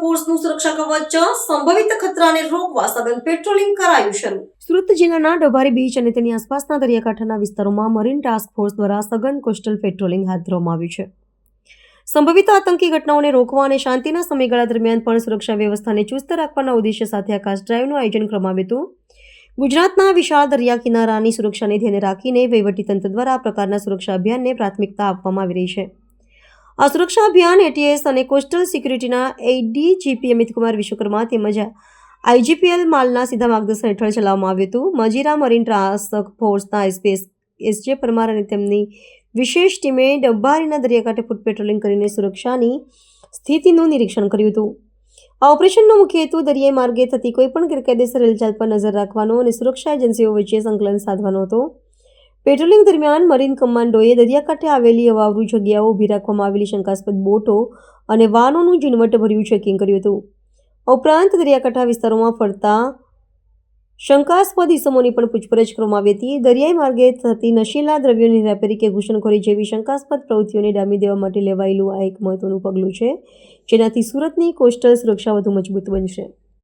ફોર્સનું સુરક્ષા કવચ, સંભવિત ખતરાને રોકવા સઘન પેટ્રોલિંગ કરાયું શરૂ. સુરત જિલ્લાના ડભારી બીચ અને તેની આસપાસના દરિયાકાંઠાના વિસ્તારોમાં મરીન ટાસ્ક ફોર્સ દ્વારા સઘન કોસ્ટલ પેટ્રોલિંગ હાથ ધરવામાં આવ્યું છે. સંભવિત આતંકી ઘટનાઓને રોકવા અને શાંતિના સમયગાળા દરમિયાન પણ સુરક્ષા વ્યવસ્થાને ચુસ્ત રાખવાના ઉદ્દેશ્ય સાથે આકાશ ડ્રાઈવનું આયોજન કરવામાં આવ્યું હતું. ગુજરાતના વિશાળ દરિયા કિનારાની સુરક્ષાને ધ્યાને રાખીને વહીવટીતંત્ર દ્વારા આ પ્રકારના સુરક્ષા અભિયાનને પ્રાથમિકતા આપવામાં આવી રહી છે. આ સુરક્ષા અભિયાન એટીએસ અને કોસ્ટલ સિક્યુરિટીના એડીજીપી અમિતકુમાર વિશ્વકર્મા તેમજ આઈજીપીએલ માલના સીધા માર્ગદર્શન હેઠળ ચલાવવામાં આવ્યું હતું. મજીરા મરીન ટાસ્ક ફોર્સના એસપીએસ એસજે પરમાર અને તેમની વિશેષ ટીમે ડબ્બારીના દરિયાકાંઠે ફૂટ પેટ્રોલિંગ કરીને સુરક્ષાની સ્થિતિનું નિરીક્ષણ કર્યું હતું. આ ઓપરેશનનો મુખ્ય હેતુ દરિયાઈ માર્ગે થતી કોઈપણ ગેરકાયદેસર હિલચાલ પર નજર રાખવાનો અને સુરક્ષા એજન્સીઓ વચ્ચે સંકલન સાધવાનો હતો. પેટ્રોલિંગ દરમિયાન મરીન કમાન્ડોએ દરિયાકાંઠે આવેલી અવાવરૂ જગ્યાઓ ઊભી રાખવામાં આવેલી શંકાસ્પદ બોટો અને વાહનોનું ઝીણવટભર્યું ચેકિંગ કર્યું હતું. ઉપરાંત, દરિયાકાંઠા વિસ્તારોમાં ફરતા શંકાસ્પદ ઇસમોની પણ પૂછપરછ કરવામાં આવી હતી. દરિયાઈ માર્ગે થતી નશીલા દ્રવ્યોની હેરાફેરી કે ઘૂસણખોરી જેવી શંકાસ્પદ પ્રવૃત્તિઓને ડામી દેવા માટે લેવાયેલું આ એક મહત્વનું પગલું છે, જેનાથી સુરતની કોસ્ટલ સુરક્ષા વધુ મજબૂત બનશે.